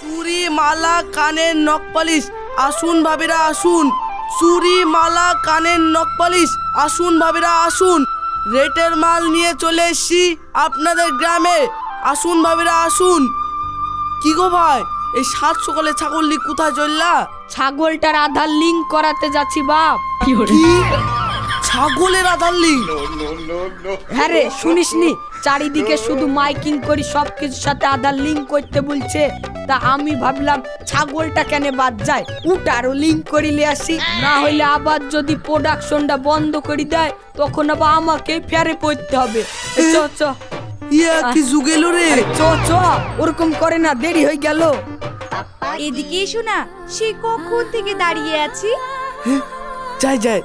চুরি মালা কানের নখ পালিশ। আসুন ভাবিরা আসুন। চুরি মালা কানের নখ পালিশ। আসুন ভাবিরা আসুন। রেটের মাল নিয়ে চলে এসছি আপনাদের গ্রামে। আসুন ভাবিরা আসুন। কি গো ভাই এই সাত সকালে ছাগল নিয়ে কোথায় চললা ছাগলটার আধার লিঙ্ক করাতে যাচ্ছি বাপ। কি ছাগলের আধার লিঙ্ক হ্যাঁ রে শুনিসনি? চারিদিকে শুধু মাইকিং করি সব কিছুর সাথে আধার লিঙ্ক করতে বলছে। তা আমি ভাবলাম ছাগলটা কেন বাদ যায়? উটারও লিঙ্ক করিলে আসি। না হইলে আবার যদি প্রোডাকশনটা বন্ধ করে দেয় তখন আবার আমাকে ফেরে পড়তে হবে। চ চ। ইয়া কি যুগেল রে? চ চ। ওরকম করে না দেরি হয়ে গেল। এদিকে এসো না সে কখন থেকে দাঁড়িয়ে আছি? যাই যাই।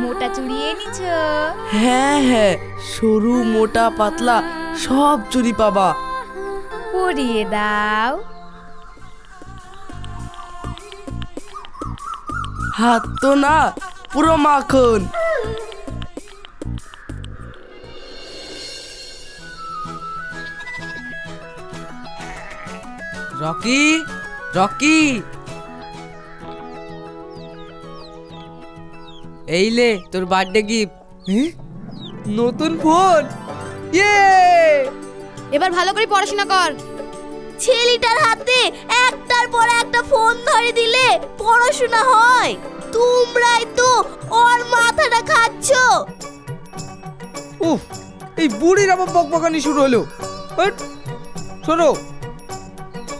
মোটা চুড়ি এনেছ? হ্যাঁ হ্যাঁ। সরু মোটা পাতলা সব চুরি পাবা। পরিয়ে দাও। হাত তো না পুরো মাখন। Rocky Rocky. এই লে তোর বার্থডে গিফট নতুন ফোন ইয়ে এবার ভালো করে পড়াশোনা কর। ছেলেটার হাতে একটার পর একটা ফোন ধরে দিলে পড়াশোনা হয়। তোমরাই তো ওর মাথাটা খাচ্ছো। উফ এই বুড়ির আবার বকবকানি শুরু হলো। হট, শোনো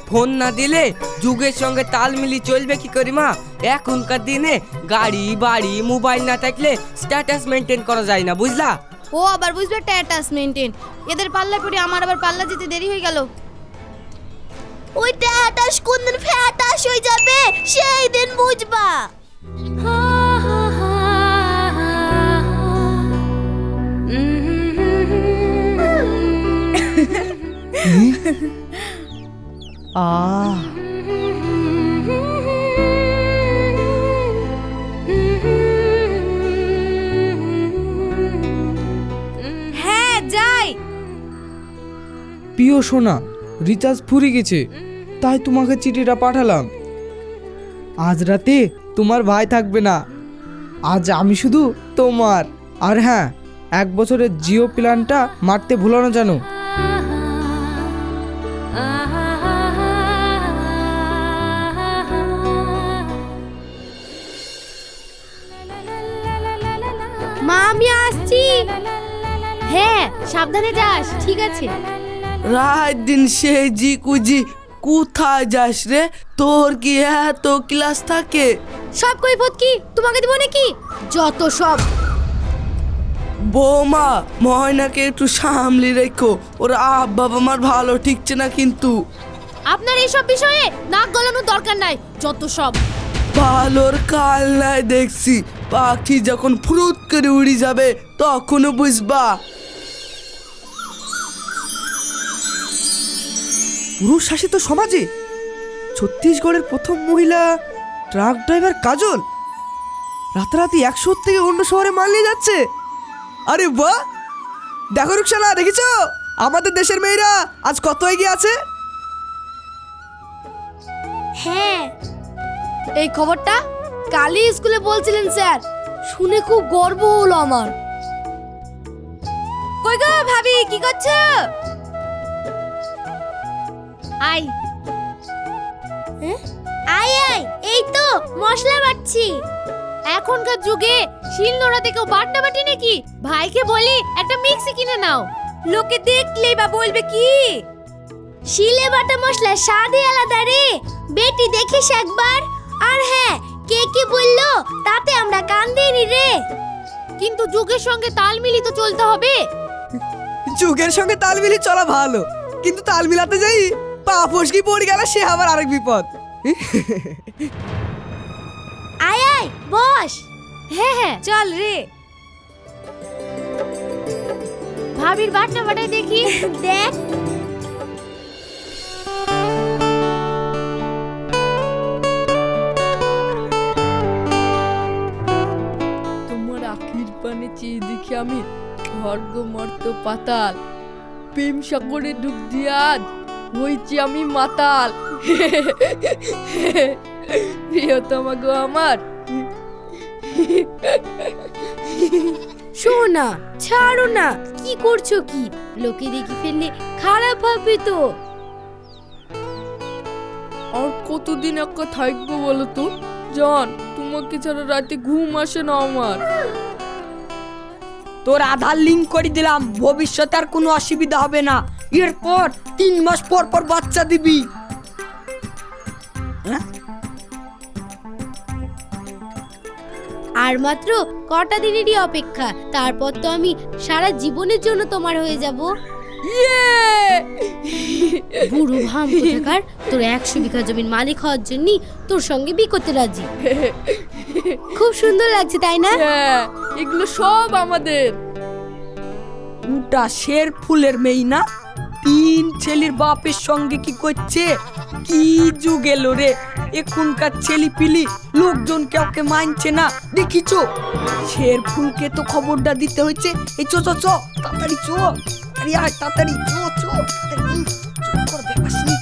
ফোন না দিলে যুগের সঙ্গে তাল মিলি চলবে কি করি মা? এখনকার দিনে গাড়ি বাড়ি মোবাইল না থাকলে স্ট্যাটাস মেনটেন করা যায় না বুঝলা? ও আবার বুঝবে ট্যাটাস মেনটেন এদের পাল্লা পড়ে আমার আবার পাল্লা যেতে দেরি হয়ে গেল। ওই ট্যাটাস কোন দিন ফ্যাটাস হয়ে যাবে? সেই দিন বুঝবা। আহ। প্রিয় সোনা, রিচার্জ ফুরিয়ে গেছে। তাই তোমাকে চিঠিটা পাঠালাম। আজ রাতে তোমার ভাই থাকবে না। আজ আমি শুধু তোমার। আর হ্যাঁ এক বছরের জিও প্ল্যানটা মারতে ভুলো না জানো। মা, আমি আসছি। হ্যাঁ সাবধানে যাস, ঠিক আছে। রাত দিন সে জি কুজি কোথায় যাস রে? তোর কি এত ক্লাস থাকে? সব কৈফত কি? তোমাকে দিব নাকি? যত সব। বৌমা ময়নাকে একটু সামলি রেখো। ওর বাবা আমার ভালো ঠিকছে না কিন্তু। আপনার এইসব বিষয়ে নাক গলানোর দরকার নাই যত সব। ভালোর কাল নাই দেখছি পাখি যখন ফুরুত করে উড়ি যাবে তখনও বুঝবা। পুরুষ শাসিত সমাজে ছত্তিশগড়ের প্রথম মহিলা ট্রাক ড্রাইভার কাজল রাতারাতি একশো থেকে অন্য শহরে মাল নিয়ে যাচ্ছে। আরে বা দেখো রুকসানা, দেখেছ? আমাদের দেশের মেয়েরা আজ কত এগিয়ে আছে? হ্যাঁ। এই খবরটা কালই স্কুলে বলছিলেন স্যার। শুনে খুব গর্ব হলো আমার। কই গো ভাবি, কি করছ? আই আয় আয়। এই তো, মশলা বাটছি। এখনকার যুগে শিল নোড়া থেকেও বাটনা বাটি নাকি? ভাইকে বলি একটা মিক্সি কিনে নাও। লোকে দেখলেই বা বলবে কি? শিলে বাটা মশলার স্বাদই আলাদা রে। বেটি, দেখিস একবার। আর হ্যাঁ কে কি বলল, তাতে আমরা কান দিইনি রে। কিন্তু যুগের সঙ্গে তাল মিলিয়ে তো চলতে হবে। যুগের সঙ্গে তাল মিলিয়ে চলা ভালো। কিন্তু তাল মিলাতে যাই পা ফসকি পড়ে গেল সে আবার আরেক বিপদ। আয় আয় বস। হ্যাঁ হ্যাঁ চল রে। ভাবির বাটনা বাটাই দেখি দেখ। তোমার আখির পানে চেয়ে দেখি আমি স্বর্গ মর্ত পাতাল। প্রেম সাগরে ডুব দিয়ে আজ হইছি আমি মাতাল। প্রিয়তমা গো আমার। শোনা ছাড়ো না কি করছ কি? লোকে দেখি ফেললে খারাপ হবে তো। আর কতদিন একা থাকব বলো তো? জান তোমাকে ছাড়া রাতে ঘুম আসে না আমার। তোর আধার লিঙ্ক করে দিলাম ভবিষ্যতে আর কোনো অসুবিধা হবে না। এরপর তিন মাস পর পর বাচ্চা দিবি। আর মাত্র কটা দিনেরই অপেক্ষা তারপর তো আমি সারা জীবনের জন্য তোমার হয়ে যাব। বুড়ো ভাম কোথাকার? তোর একশো বিঘা জমির মালিক হওয়ার জন্য তোর সঙ্গে বি করতে রাজি। খুব সুন্দর লাগছে তাই না? হ্যাঁ এগুলো সব আমাদের। উটা শের ফুলের মেয়ে না? তিন ছেলের বাপের সঙ্গে কি করছে? কি যুগ এলো রে? এখনকার ছেলি পিলি লোকজন কাউকে মানছে না। দেখিছো? শের ফুলকে তো খবরটা দিতে হয়েছে। এই চো চো চো, তাড়াতাড়ি চো আরে আয়, তাড়াতাড়ি চো চো, তাড়াতাড়ি, চুপ করে দেখাসনি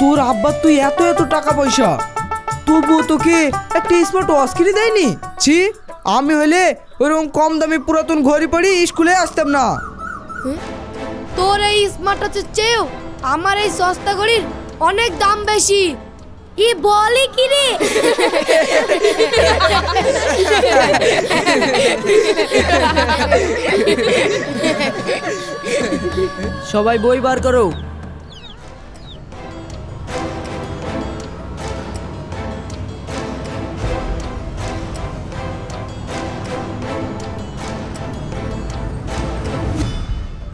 তোর আব্বার তুই এত এত টাকা পয়সা। তবুও তোকে একটা স্মার্ট ওয়াচ কিনে দেয়নি? ছি আমি হলে ওরকম কম দামে পুরাতন ঘড়ি পড়ি স্কুলে আসতাম না। তোর এই স্মার্ট ওয়াচের চেয়েও আমার এই সস্তা ঘড়ির অনেক দাম বেশি। এ বলে কি রে? সবাই বই বার করো।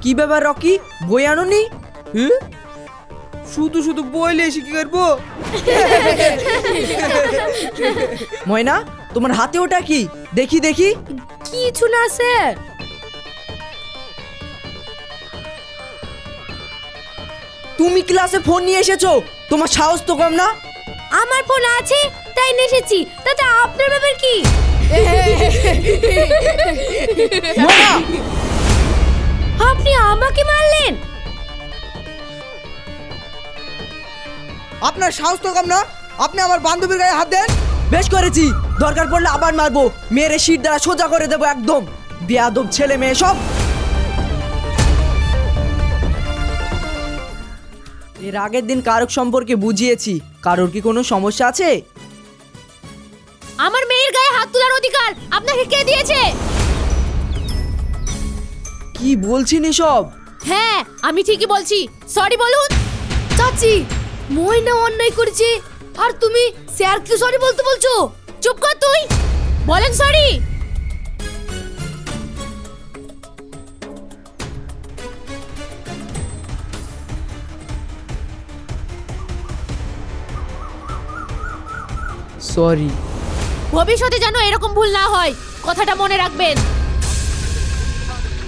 কি ব্যাপার রকি? বই আনোনি? শুধু শুধু বইলে এসে কি করব? ময়না তোমার হাতে ওটা কি? দেখি দেখি। কিছু না স্যার। তুমি ক্লাসে ফোন নিয়ে এসেছ? তোমার সাহস তো কম না? আমার ফোন আছে তাই নিয়ে এসেছি। তাতে আপনার ব্যাপার কি? ময়না আপনি আমাকে মারলেন? আপনার সাহস তো কম না। আপনি আমার বান্ধবীর গায়ে হাত দেন। বেশ করেছি। দরকার পড়লে আবার মারবো। মেয়ের শীত দ্বারা সোজা করে দেবো একদম। বেয়াদব ছেলে মেয়ে সব। এর আগের দিন কারক সম্পর্কে বুঝিয়েছি। কারোর কি কোনো সমস্যা আছে? আমার মেয়ের গায়ে হাত তোলার অধিকার আপনাকে কে দিয়েছে? কি বলছেন এসব? হ্যাঁ আমি ঠিকই বলছি। সরি বলুন। চাচি ময়না অন্যায় করেছে। আর তুমি স্যারকে সরি বলতে বলছো? চুপ কর তুই। বলেন সরি সরি ভবিষ্যতে যেন এরকম ভুল না হয়। কথাটা মনে রাখবেন।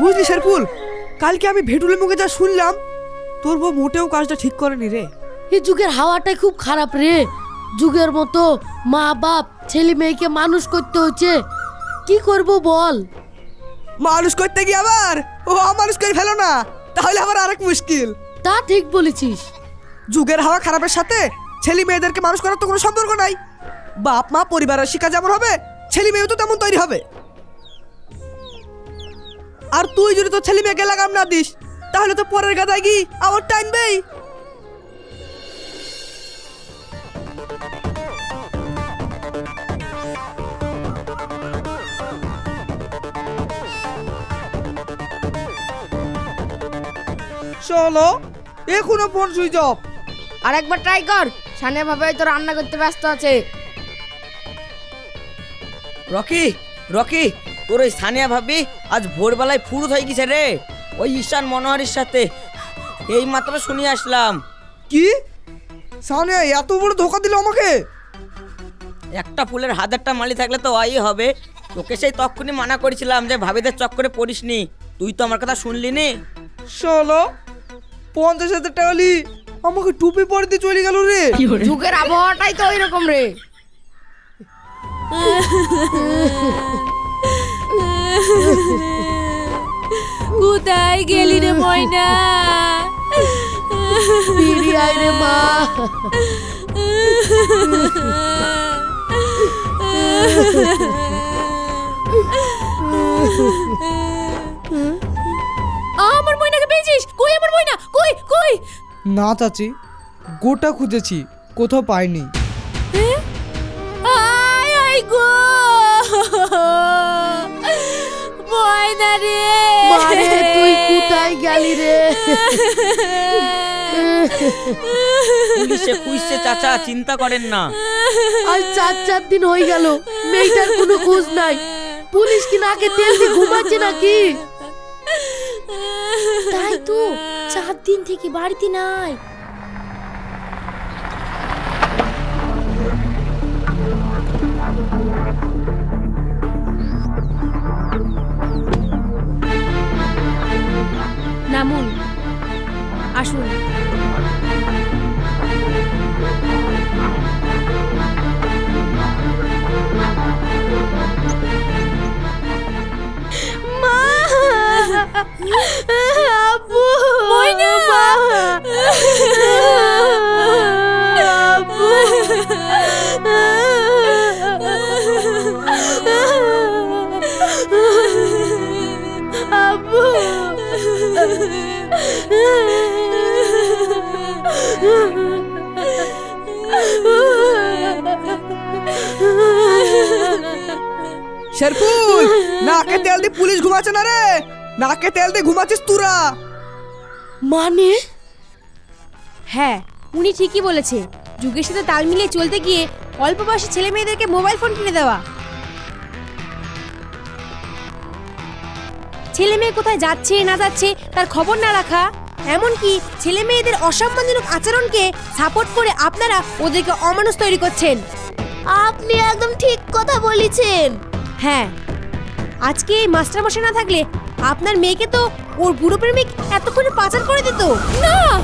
বুঝলি শেরপুল? কালকে আমি ভেটুলের মুখে যা শুনলাম তোর বউ মোটেও কাজটা ঠিক করেনি রে। এই যুগের হাওয়াটাই খুব খারাপ রে। যুগের মতো মা বাপ ছেলে মেয়েকে মানুষ করতে হচ্ছে কি করব বল? মানুষ করতে গিয়ে আবার? ও মানুষ করে ফেলো না তাহলে আবার আরেক মুশকিল। তা ঠিক বলেছিস। যুগের হাওয়া খারাপের সাথে ছেলে মেয়েদেরকে মানুষ করার তো কোনো সম্পর্ক নাই। বাপ মা পরিবারের শিক্ষা যেমন হবে ছেলে মেয়েও তো তেমন তৈরি হবে। আর তুই যদি তোর ছেলে মেয়েকে লাগাম না দিস তাহলে তো পরের গাদায় গিয়ে আবার টানবেই। চলো এখনও ফোন সুইচ অফ। আর একবার ট্রাই কর সানে ভাবে তো রান্না করতে ব্যস্ত আছে। রকি রকি তোর ওই সানিয়া ভাবি আজ ভোরবেলায় ফুরুত হয়ে গেছে রে। ওই ঈশান মনোহরের সাথে। এই মাত্র শুনে আসলাম। কি? সানিয়া এত বড় ধোকা দিল আমাকে? একটা ফুলের হাজারটা মালি থাকলে তো ওই হবে। তোকে সেই তখনই মানা করেছিলাম যে ভাবিদের চক্করে পড়িসনি তুই তো আমার কথা শুনলি নি? চলো পঞ্চাশ হাজার টাকা লি আমাকে টুপি পরে দিয়ে চলে গেল রে। যুগের আবহাওয়াটাই তো ওইরকম রে। কোথায় গেলি রে ময়না? ফিরি আয় রে মা। আমার ময়নাকে পেয়েছিস? কই আমার ময়না? কই কই? না চাচি গোটা খুঁজেছি কোথাও পাইনি। ময়না রে। মারে তুই কোথায় গেলি রে? পুলিশে খুঁজছে চাচা চিন্তা করেন না। আজ চার চার দিন হয়ে গেল মেয়েটার কোনো খোঁজ নাই। পুলিশ কি নাকে তেল দিয়ে ঘুমাচ্ছে নাকি? তাই তো চার দিন থেকে বাড়িতে নাই। নামুন আসুন। শেরপুল নাকে তেল দিয়ে পুলিশ ঘুমাচ্ছে না রে। নাকে তেল দিয়ে ঘুমাচ্ছিস তুরা। মানে? হ্যাঁ উনি ঠিকই বলেছে। যুগের সাথে তাল মিলিয়ে চলতে গিয়ে অল্প বয়সী ছেলে মেয়েদেরকে মোবাইল ফোন কিনে দেওয়া। ছেলে মেয়ে কোথায় যাচ্ছে না যাচ্ছে তার খবর না রাখা। এমনকি ছেলে মেয়েদের অসম্মানজনক আচরণকে সাপোর্ট করে আপনারা ওদেরকে অমানুষ তৈরি করছেন। আপনি একদম ঠিক কথা বলেছেন। হ্যাঁ আজকে এই মাস্টারমশাই না থাকলে আপনার মেয়েকে তো ওর বুড়ো প্রেমিক এতক্ষণে পাচার করে দিত। না!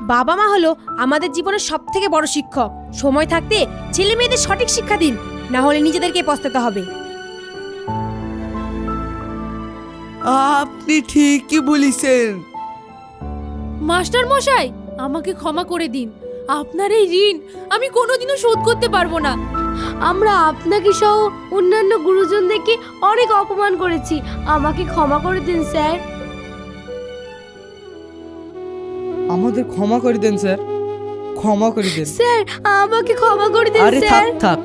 বাবা মা হলো আমাদের জীবনের সব থেকে বড় শিক্ষক। সময় থাকতে ছেলে মেয়েদের সঠিক শিক্ষা দিন না হলে নিজেদেরকে পস্তাতে হবে। আপনি ঠিকই বলেছেন। মাস্টার মশাই আমাকে ক্ষমা করে দিন। আপনার এই ঋণ আমি কোনোদিনও শোধ করতে পারব না। আমরা আপনাকে সহ অন্যান্য গুরুজনদেরকে অনেক অপমান করেছি। আমাকে ক্ষমা করে দিন স্যার। আমাদের ক্ষমা করে দেন স্যার। ক্ষমা করে দেন। স্যার আমাকে ক্ষমা করে দিন আরে স্যার। থাক থাক।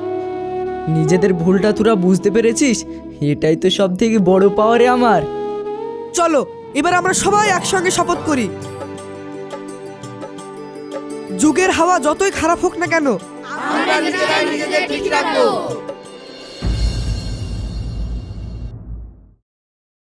নিজেদের ভুলটা তোরা বুঝতে পেরেছিস? এটাই তো সব থেকে বড় পাওয়ারে আমার। চলো, এবার আমরা সবাই একসঙ্গে শপথ করি। যুগের হাওয়া যতই খারাপ হোক না কেন, আমরা নিজেরাই নিজেদের ঠিক রাখব।